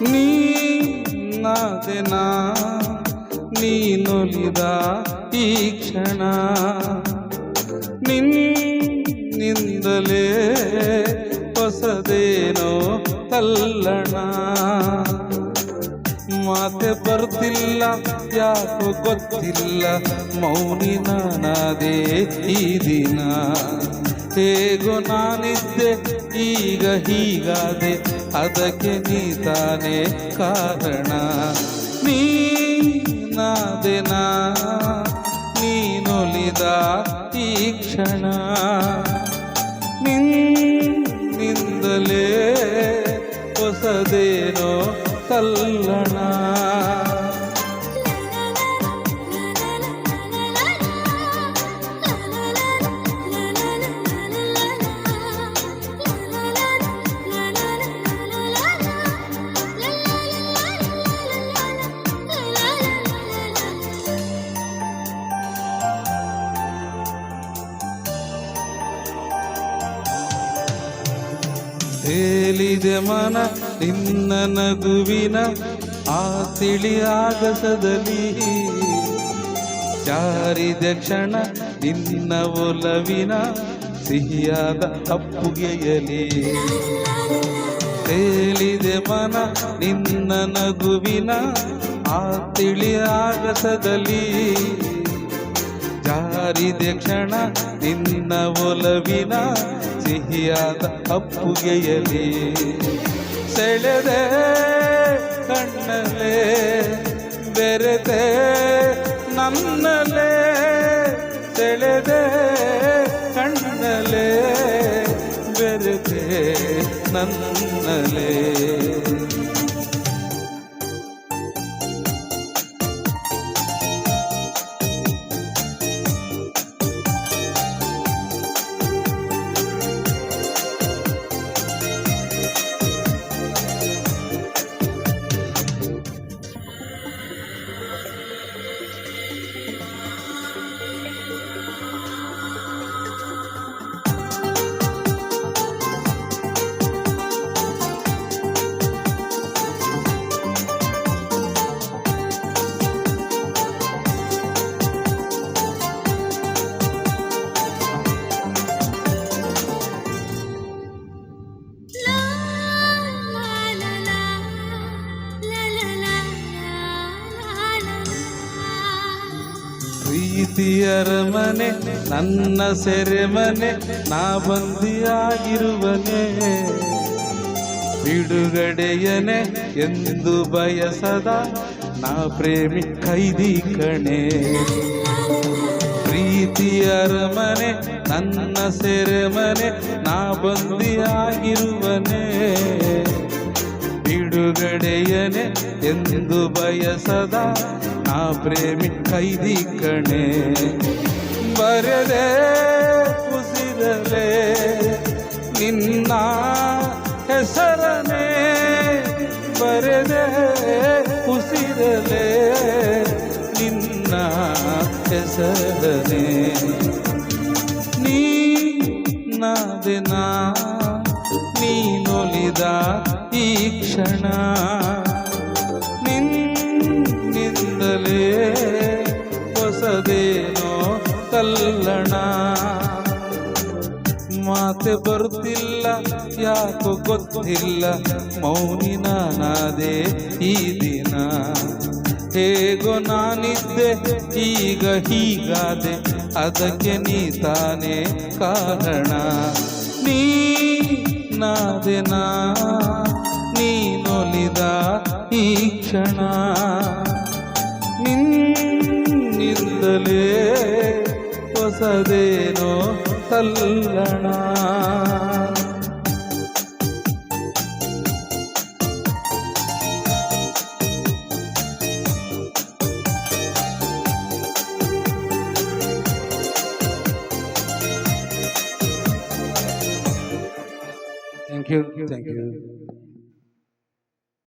ನೀ ನಾದೆನ ನೀನೊಲಿದ ಈ ಕ್ಷಣ. ನಿನ್ನಿಂದಲೇ ಹೊಸದೇನೋ ತಲ್ಲಣ. ಮಾತೆ ಬರ್ತಿಲ್ಲ, ಯಾಕೋ ಗೊತ್ತಿಲ್ಲ, ಮೌನಿ ನಾನಾದೆ ಈ ದಿನ. ಹೇಗೋ ನಾನಿದ್ದೆ, ಈಗ ಹೀಗಾದೆ ಅದಕ್ಕೆ ನೀ ತಾನೇ ಕಾರಣ. ನೀ ನಾದೆನ ನೀನೊಲಿದ ಈ ಕ್ಷಣ. ನಿನ್ನಿಂದಲೇ ಹೊಸದೇನೋ ತಲ್ಲಣ ತೇಲಿದೆ ಮನ ನಿನ್ನ ನಗುವಿನ ಆ ತಿಳಿ ಆಗಸದಲ್ಲಿ. ಚಾರಿದೆ ಕ್ಷಣ ನಿನ್ನ ಒಲವಿನ ಸಿಹಿಯಾದ ಅಪ್ಪುಗೆಯಲಿ ತೇಲಿದೆ ಮನ ನಿನ್ನ ನಗುವಿನ ಆ ತಿಳಿ ಆಗಸದಲ್ಲಿ. ಜಾರಿದೆ ಕ್ಷಣ ನಿನ್ನ ಒಲವಿನ ಸಿಹಿಯಾದ ಅಪ್ಪುಗೆಯಲಿ. ಸೆಳೆದೆ ಕಣ್ಣಲೆ ಬೆರೆದೆ ನನ್ನಲೆ ಸೆಳೆದೆ ಕಣ್ಣಲೆ ಬೆರೆದೆ ನನ್ನಲೆ ಪ್ರೀತಿಯರ ಮನೆ ನನ್ನ ಸೆರೆಮನೆ, ನಾ ಬಂದಿಯಾಗಿರುವನೆ ಬಿಡುಗಡೆಯನೆ ಎಂದು ಬಯಸದ ನಾ ಪ್ರೇಮಿ ಕೈದಿ ಕಣೆ. ಪ್ರೀತಿಯರ ಮನೆ ನನ್ನ ಸೆರೆಮನೆ, ನಾ ಬಂದಿಯಾಗಿರುವನೆ ಬಿಡುಗಡೆಯನೆ ಎಂದು ಬಯಸದ ನಾ ಪ್ರೇಮಿ ಕೈದಿ ಕಣೆ. ಬರೆದೆ ಉಸಿರಲೆ ನಿನ್ನ ಹೆಸರನೆ. ಬರೆದೆ ಉಸಿರಲೆ ನಿನ್ನ ಹೆಸರನೆ. ಕ್ಷಣ ನಿನ್ನಿಂದಲೇ ಹೊಸದೇನೋ ಕಲ್ಲಣ. ಮಾತೆ ಬರುತ್ತಿಲ್ಲ, ಯಾಕೋ ಗೊತ್ತಿಲ್ಲ ಮೌನಿನ ನಾದೆ ಈ ದಿನ. ಹೇಗೋ ನಾನಿದ್ದೆ, ಈಗ ಹೀಗಾದೆ, ಅದಕ್ಕೆ ನೀ ತಾನೇ ಕಾರಣ. ನೀ ನಾದೆನ? ನೀನೊಲಿದ ಈ ಕ್ಷಣ ನಿನ್ನಿಂದಲೇ ಹೊಸದೇನೋ ತಲ್ಲಣ ಥ್ಯಾಂಕ್ ಯು ಥ್ಯಾಂಕ್ ಯು